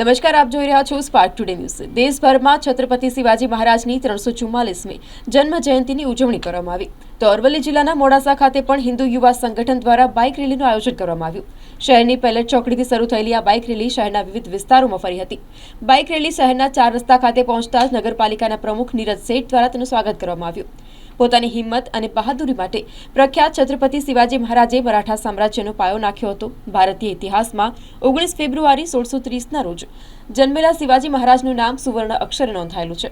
નમસ્કાર, આપ જોઈ રહ્યા છો સ્પાર્ક ટુડે ન્યૂઝ દેશભરમાં છત્રપતિ શિવાજી મહારાજની ત્રણસો ચુમ્માલીસમી જન્મ જયંતિની ઉજવણી કરવામાં આવી. તો અરવલ્લી જિલ્લાના મોડાસા ખાતે પણ હિન્દુ યુવા સંગઠન દ્વારા બાઇક રેલીનું આયોજન કરવામાં આવ્યું. શહેરની પેલેટ ચોકડીથી શરૂ થયેલી આ બાઇક રેલી શહેરના વિવિધ વિસ્તારોમાં ફરી હતી. બાઇક રેલી શહેરના ચાર રસ્તા ખાતે પહોંચતા જ નગરપાલિકાના પ્રમુખ નીરજ શેઠ દ્વારા તેનું સ્વાગત કરવામાં આવ્યું. પોતાની હિંમત અને બહાદુરી માટે પ્રખ્યાત છત્રપતિ શિવાજી મહારાજે મરાઠા સામ્રાજ્યનો પાયો નાખ્યો હતો. ભારતીય ઇતિહાસમાં ઓગણીસ ફેબ્રુઆરી સોળસો ત્રીસના રોજ જન્મેલા શિવાજી મહારાજનું નામ સુવર્ણ અક્ષરે નોંધાયેલું છે.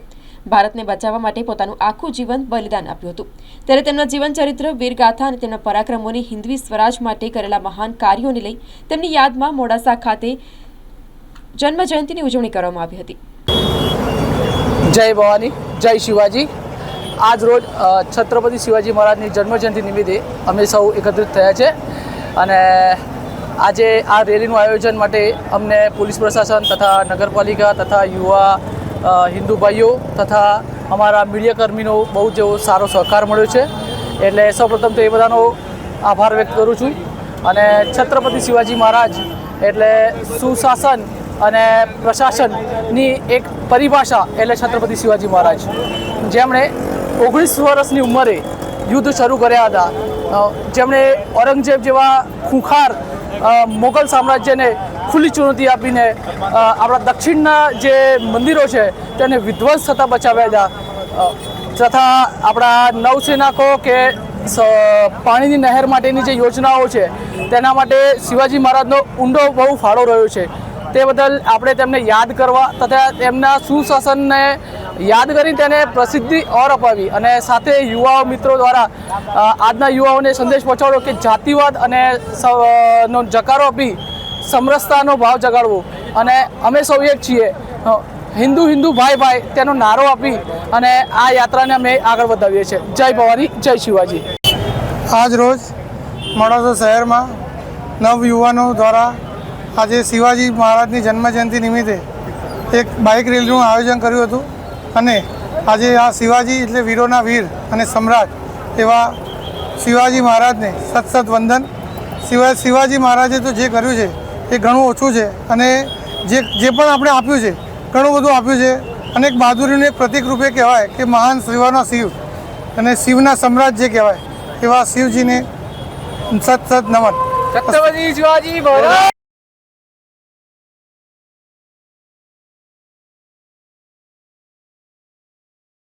ભારતને બચાવવા માટે પોતાનું આખું જીવન બલિદાન આપ્યું હતું. ત્યારે તેમના જીવન ચરિત્ર વીરગાથા અને તેમના પરાક્રમોની હિન્દવી સ્વરાજ માટે કરેલા મહાન કાર્યોને લઈ તેમની યાદમાં મોડાસા ખાતે જન્મ જયંતિની ઉજવણી કરવામાં આવી હતી. જય ભવાની, જય શિવાજી. આજ રોજ છત્રપતિ શિવાજી મહારાજની જન્મજયંતિ નિમિત્તે અમે સૌ એકત્રિત થયા છે. અને આજે આ રેલીનું આયોજન માટે અમને પોલીસ પ્રશાસન તથા નગરપાલિકા તથા યુવા હિન્દુ ભાઈઓ તથા અમારા મીડિયાકર્મીનો બહુ જ એવો સારો સહકાર મળ્યો છે. એટલે સૌપ્રથમ તો એ બધાનો આભાર વ્યક્ત કરું છું. અને છત્રપતિ શિવાજી મહારાજ એટલે સુશાસન અને પ્રશાસનની એક પરિભાષા એટલે છત્રપતિ શિવાજી મહારાજ. જેમણે ઓગણીસ વર્ષની ઉંમરે યુદ્ધ શરૂ કર્યા હતા. જેમણે ઔરંગઝેબ જેવા ખૂંખાર મોગલ સામ્રાજ્યને ખુલ્લી ચુનૌતી આપીને આપણા દક્ષિણના જે મંદિરો છે તેને વિધ્વંસ થતાં બચાવ્યા હતા. તથા આપણા નૌસેનાકો કે પાણીની નહેર માટેની જે યોજનાઓ છે, તેના માટે શિવાજી મહારાજનો ઊંડો બહુ ફાળો રહ્યો છે. તે બદલ આપણે તેમને યાદ કરવા તથા તેમના સુશાસનને યાદ કરી તેને પ્રસિદ્ધિ ઓર અપાવી. અને સાથે યુવાઓ મિત્રો દ્વારા આજના યુવાઓને સંદેશ પહોંચાડો કે જાતિવાદ અને સ- નો જકારો આપી સમરસતાનો ભાવ જગાડવો. અને અમે સૌ એક છીએ. હિન્દુ હિન્દુ ભાઈ ભાઈ તેનો નારો આપી અને આ યાત્રાને અમે આગળ વધાવીએ છીએ. જય ભવાની જય શિવાજી. આજ રોજ મોડાસા શહેરમાં નવ યુવાનો દ્વારા આજે શિવાજી મહારાજની જન્મજયંતિ નિમિત્તે એક બાઇક રેલીનું આયોજન કર્યું હતું અને આજે આ શિવાજી એટલે વીરોના વીર અને સમ્રાટ એવા શિવાજી મહારાજને સત સત વંદન. શિવા શિવાજી મહારાજે તો જે કર્યું છે એ ઘણું ઓછું છે અને જે જે પણ આપણે આપ્યું છે ઘણું બધું આપ્યું છે અને એક બહાદુરીનું એક પ્રતિક રૂપે કહેવાય કે મહાન શિવાનો શિવ અને શિવના સમ્રાટ જે કહેવાય એવા શિવજીને સત સત નમન. શિવાજી મહારાજ!